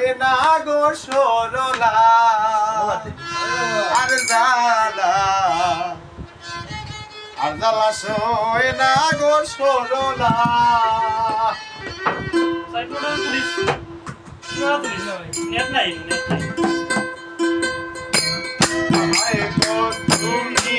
সয় না গো সরলা। আর জালা আর জালা সয় না গো সরলা। নেট নাই নেট নাই। তুমি